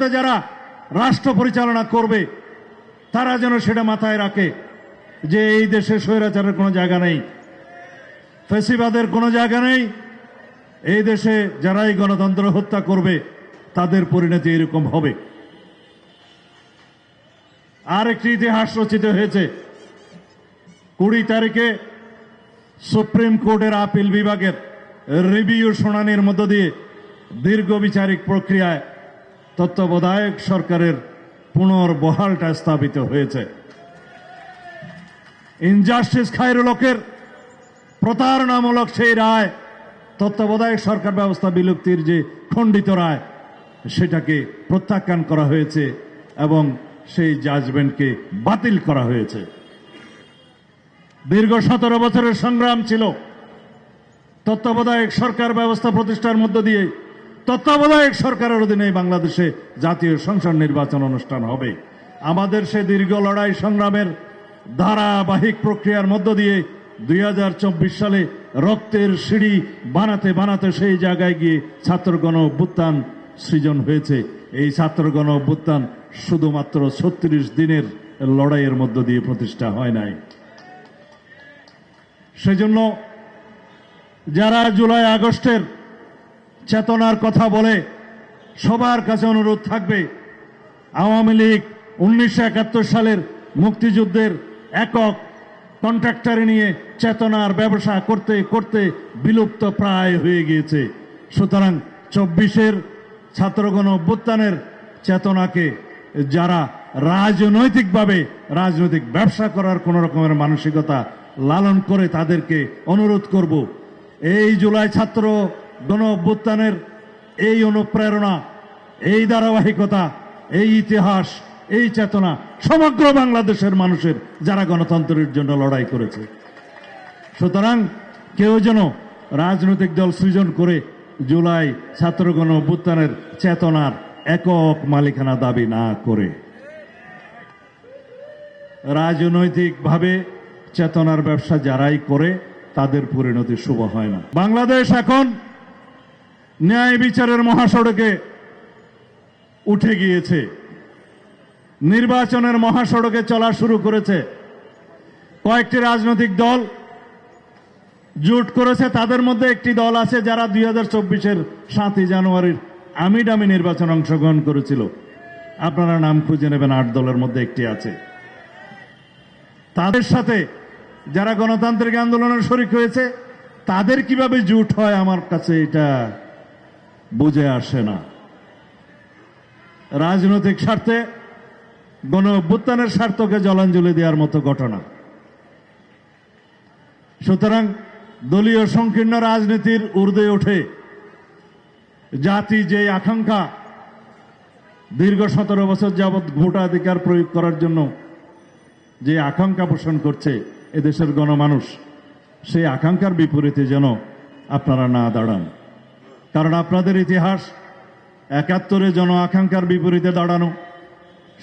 যারা রাষ্ট্র পরিচালনা করবে, তারা যেন সেটা মাথায় রাখে যে এই দেশে স্বৈরাচারের কোনো জায়গা নেই, ফেসিবাদের কোনো জায়গা নেই, এই দেশে যারাই গণতন্ত্র হত্যা করবে, তাদের পরিণতি এরকম হবে। আর একটি ইতিহাস রচিত হয়েছে। কুড়ি তারিখে সুপ্রিম কোর্টের আপিল বিভাগের রিভিউ শুনানির মধ্য দিয়ে দীর্ঘ বিচারিক প্রক্রিয়ায় তত্ত্বাবধায়ক সরকারের পুনর্বহালটা স্থাপিত হয়েছে। ইনজাস্টিস খায়রুলকের প্রতারণামূলক সেই রায়, তত্ত্বাবধায়ক সরকার ব্যবস্থা বিলুপ্তির যে খণ্ডিত রায়, সেটাকে প্রত্যাখ্যান করা হয়েছে এবং সেই জাজমেন্টকে বাতিল করা হয়েছে। দীর্ঘ সতেরো বছরের সংগ্রাম ছিল। তত্ত্বাবধায়ক সরকার ব্যবস্থা প্রতিষ্ঠার মধ্য দিয়ে তত্ত্বাবধায়ক সরকারের অধীনে বাংলাদেশে জাতীয় সংসদ নির্বাচন অনুষ্ঠান হবে। আমাদের সে দীর্ঘ লড়াই সংগ্রামের ধারাবাহিক প্রক্রিয়ার মধ্য দিয়ে দুই হাজার চব্বিশ সালে রক্তের সিঁড়ি বানাতে বানাতে সেই জায়গায় গিয়ে ছাত্রগণ অভ্যুত্থান সৃজন হয়েছে। এই ছাত্রগণ অভ্যুত্থান শুধুমাত্র ছত্রিশ দিনের লড়াইয়ের মধ্য দিয়ে প্রতিষ্ঠা হয় নাই। সেজন্য যারা জুলাই আগস্টের চেতনার কথা বলে সবার কাছে অনুরোধ থাকবে। আওয়ামী লীগ উনিশশো একাত্তর সালের মুক্তিযুদ্ধের একক কন্ট্রাক্টরে নিয়ে চেতনার ব্যবসা করতে করতে বিলুপ্ত প্রায় হয়ে গিয়েছে। সুতরাং চব্বিশের ছাত্রগণ অভ্যুত্থানের চেতনাকে যারা রাজনৈতিকভাবে রাজনৈতিক ব্যবসা করার কোন রকমের মানসিকতা লালন করে তাদেরকে অনুরোধ করব। এই জুলাই ছাত্র গণ অভ্যুত্থানের এই অনুপ্রেরণা, এই ধারাবাহিকতা, এই ইতিহাস, এই চেতনা সমগ্র বাংলাদেশের মানুষের যারা গণতন্ত্রের জন্য লড়াই করেছে। সুতরাং কেউ যেন রাজনৈতিক দল সৃজন করে জুলাই ছাত্রগণ অভ্যুত্থানের চেতনার একক মালিকানা দাবি না করে। রাজনৈতিকভাবে চেতনার ব্যবসা যারাই করে, তাদের পরিণতি শুভ হয় না। বাংলাদেশ এখন ন্যায় বিচারের মহাসড়কে উঠে গিয়েছে। নির্বাচনের মহাসড়কে চলা শুরু করেছে। কয়েকটি রাজনৈতিক দল জোট করেছে। তাদের মধ্যে একটি দল আছে যারা দুই হাজার চব্বিশের সাতই জানুয়ারির আমিডামি নির্বাচন অংশগ্রহণ করেছিল। আপনারা নাম খুঁজে নেবেন, আট দলের মধ্যে একটি আছে। তাদের সাথে যারা গণতান্ত্রিক আন্দোলনের শরিক হয়েছে, তাদের কীভাবে জুট হয় আমার কাছে এটা বুঝে আসে না। রাজনৈতিক স্বার্থে গণ অভ্যুত্থানের স্বার্থকে জলাঞ্জলি দেওয়ার মতো ঘটনা। সুতরাং দলীয় সংকীর্ণ রাজনীতির ঊর্ধ্বে ওঠে জাতি যে আকাঙ্ক্ষা দীর্ঘ সতেরো বছর যাবৎ ভোটাধিকার প্রয়োগ করার জন্য যে আকাঙ্ক্ষা পোষণ করছে এদেশের গণমানুষ, সেই আকাঙ্ক্ষার বিপরীতে যেন আপনারা না দাঁড়ান। কারণ আপনাদের ইতিহাস একাত্তরে জন আকাঙ্ক্ষার বিপরীতে দাঁড়ানো,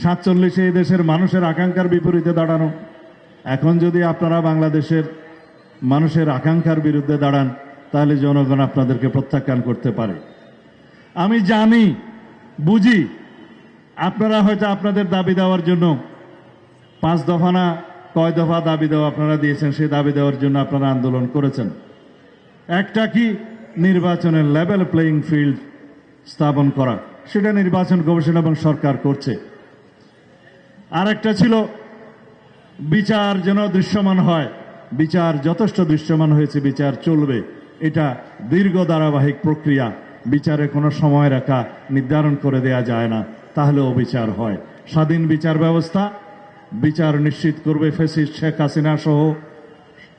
সাতচল্লিশে দেশের মানুষের আকাঙ্ক্ষার বিপরীতে দাঁড়ানো। এখন যদি আপনারা বাংলাদেশের মানুষের আকাঙ্ক্ষার বিরুদ্ধে দাঁড়ান, তাহলে জনগণ আপনাদেরকে প্রত্যাখ্যান করতে পারে। আমি জানি, বুঝি, আপনারা হয়তো আপনাদের দাবি দেওয়ার জন্য পাঁচ দফা না কয় দফা দাবি দেওয়া আপনারা দিয়েছেন, সেই দাবি দেওয়ার জন্য আপনারা আন্দোলন করেছেন। একটা কি নির্বাচনের লেভেল প্লেয়িং ফিল্ড স্থাপন করা। সেটা নির্বাচন কমিশন এবং সরকার করছে। আর একটা ছিল, বিচার যেন দৃশ্যমান হয়। বিচার যথেষ্ট দৃশ্যমান হয়েছে, বিচার চলবে। এটা দীর্ঘ ধারাবাহিক প্রক্রিয়া। বিচারে কোনো সময় রেখা নির্ধারণ করে দেয়া যায় না, তাহলে অবিচার হয়। স্বাধীন বিচার ব্যবস্থা, বিচার নিশ্চিত করবে ফেসিস্ট শেখ হাসিনা সহ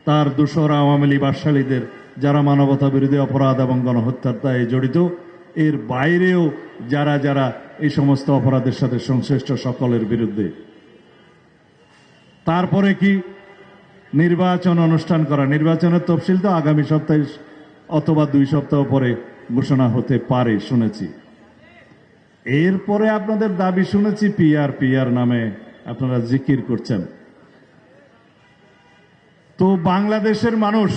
তার দোসর আওয়ামী লীগ বাদশালীদের। যারা মানবতা বিরোধী অপরাধ এবং গণহত্যার দায়ে জড়িত, এর বাইরেও যারা যারা এই সমস্ত অপরাধের সাথে সংশ্লিষ্ট সকলের বিরুদ্ধে। তারপরে কি? নির্বাচন অনুষ্ঠান করা। নির্বাচনের তফসিল তো আগামী সপ্তাহে অথবা দুই সপ্তাহ পরে ঘোষণা হতে পারে, শুনেছি। এরপরে আপনাদের দাবি শুনেছি, পিআর পিআর নামে আপনারা জিকির করছেন। তো বাংলাদেশের মানুষ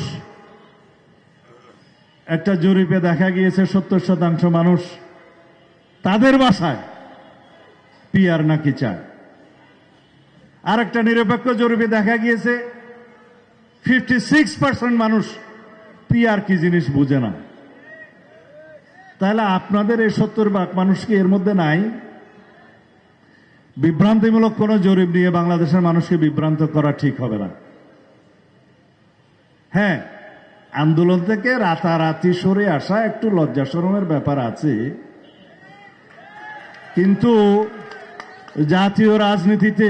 একটা জরিপে দেখা গিয়েছে সত্তর শতাংশ মানুষ তাদের বাসায় পিয়ার নাকি চায়। আর একটা নিরপেক্ষ জরিপে দেখা গিয়েছে ফিফটি সিক্স পার্সেন্ট মানুষ পিয়ার কি জিনিস বুঝে না। তাহলে আপনাদের এই সত্তর ভাগ মানুষ কি এর মধ্যে নাই? বিভ্রান্তিমূলক কোন জরিপ নিয়ে বাংলাদেশের মানুষকে বিভ্রান্ত করা ঠিক হবে না। হ্যাঁ আন্দোলন থেকে রাতারাতি সরে আসা একটু লজ্জা শরমের ব্যাপার আছে। কিন্তু জাতীয় রাজনীতিতে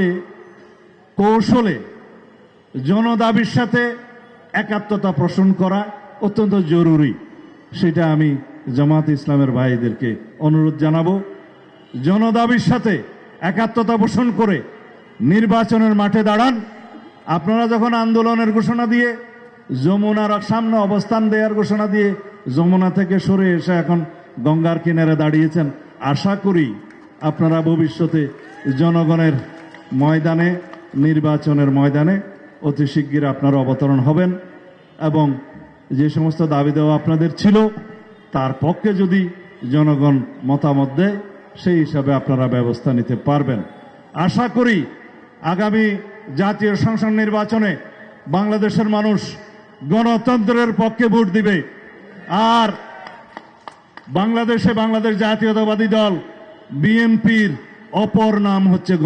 কৌশলে জনদাবির সাথে একাত্মতা পোষণ করা অত্যন্ত জরুরি। সেটা আমি জামাত ইসলামের ভাইদেরকে অনুরোধ জানাব। জনদাবির সাথে একাত্মতা পোষণ করে নির্বাচনের মাঠে দাঁড়ান। আপনারা যখন আন্দোলনের ঘোষণা দিয়ে যমুনার সামনে অবস্থান দেওয়ার ঘোষণা দিয়ে যমুনা থেকে সরে এসে এখন গঙ্গার কিনারে দাঁড়িয়েছেন। আশা করি আপনারা ভবিষ্যতে জনগণের ময়দানে, নির্বাচনের ময়দানে অতি শিগগির আপনারা অবতরণ হবেন এবং যে সমস্ত দাবি দেওয়া আপনাদের ছিল, তার পক্ষে যদি জনগণ মতামত দেয়, সেই হিসাবে আপনারা ব্যবস্থা নিতে পারবেন। আশা করি আগামী জাতীয় সংসদ নির্বাচনে বাংলাদেশের মানুষ গণতন্ত্রের পক্ষে ভোট দিবে। আর বাংলাদেশে বাংলাদেশ জাতীয়তাবাদী দল বিএনপির অপর নাম হচ্ছে গণ